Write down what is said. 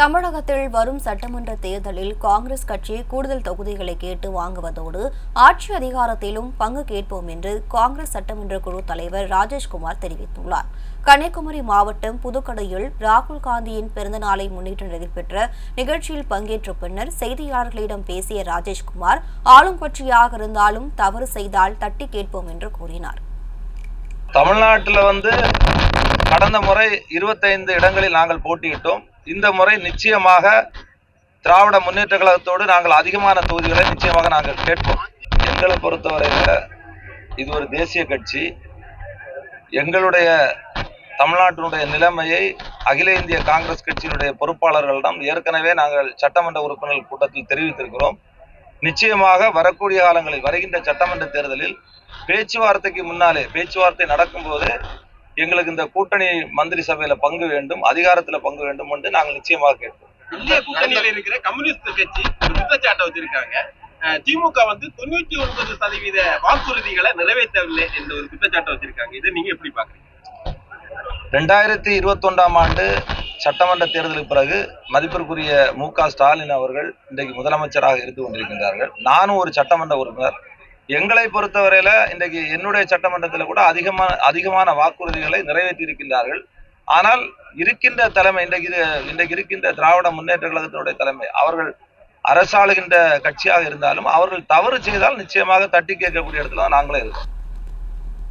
தமிழகத்தில் வரும் சட்டமன்ற தேர்தலில் காங்கிரஸ் கட்சி கூடுதல் தொகுதிகளை கேட்டு வாங்குவதோடு ஆட்சி அதிகாரத்திலும் பங்கு கேட்போம் என்று காங்கிரஸ் சட்டமன்ற குழு தலைவர் ராஜேஷ்குமார் தெரிவித்துள்ளார். கன்னியாகுமரி மாவட்டம் புதுக்கடையில் ராகுல் காந்தியின் பிறந்தநாளை முன்னிட்டு நடைபெற்ற நிகழ்ச்சியில் பங்கேற்ற பின்னர் செய்தியாளர்களிடம் பேசிய ராஜேஷ்குமார் ஆளும் கட்சியாக இருந்தாலும் தவறு செய்தால் தட்டி கேட்போம் என்று கூறினார். தமிழ்நாட்டில் வந்து கடந்த முறை இருபத்தைந்து இடங்களில் நாங்கள் போட்டியிட்டோம். இந்த முறை நிச்சயமாக திராவிட முன்னேற்ற கழகத்தோடு நாங்கள் அதிகமான தொகுதிகளை நிச்சயமாக நாங்கள் கேட்போம். எங்களை பொறுத்தவரையில் இது ஒரு தேசிய கட்சி. எங்களுடைய தமிழ்நாட்டினுடைய நிலைமையை அகில இந்திய காங்கிரஸ் கட்சியினுடைய பொறுப்பாளர்களிடம் ஏற்கனவே நாங்கள் சட்டமன்ற உறுப்பினர்கள் கூட்டத்தில் தெரிவித்திருக்கிறோம். நிச்சயமாக வரக்கூடிய காலங்களில் வருகின்ற சட்டமன்ற தேர்தலில் பேச்சுவார்த்தைக்கு முன்னாலே பேச்சுவார்த்தை நடக்கும்போது எங்களுக்கு இந்த கூட்டணி மந்திரி சபையில பங்கு வேண்டும் அதிகாரத்துல பங்கு வேண்டும் என்று நாங்கள் நிச்சயமாக கேட்போம் இந்திய கூட்டணியில இருக்கிற கம்யூனிஸ்ட் கட்சி குற்றச்சாட்டை வச்சிருக்காங்க. திமுக வந்து தொண்ணூத்தி ஒன்பது சதவீத வாக்குறுதிகளை நிறைவேற்றவில்லை என்ற ஒரு குற்றச்சாட்டை வச்சிருக்காங்க. இதை நீங்க எப்படி பாக்குறீங்க ரெண்டாயிரத்தி இருபத்தொன்றாம் ஆண்டு சட்டமன்ற தேர்தலுக்கு பிறகு மதிப்பிற்குரிய மு க ஸ்டாலின் அவர்கள் இன்றைக்கு முதலமைச்சராக இருந்து கொண்டிருக்கின்றார்கள். நானும் ஒரு சட்டமன்ற உறுப்பினர். எங்களை பொறுத்தவரையில இன்றைக்கு என்னுடைய சட்டமன்றத்தில் கூட அதிகமான அதிகமான வாக்குறுதிகளை நிறைவேற்றி இருக்கின்றார்கள் ஆனால் இருக்கின்ற தலைமை இன்றைக்கு இன்றைக்கு இருக்கின்ற திராவிட முன்னேற்ற கழகத்தினுடைய தலைமை அவர்கள் அரசாளுகின்ற கட்சியாக இருந்தாலும் அவர்கள் தவறு செய்தால் நிச்சயமாக தட்டி கேட்கக்கூடிய இடத்துல தான் நாங்களே இருக்கோம்.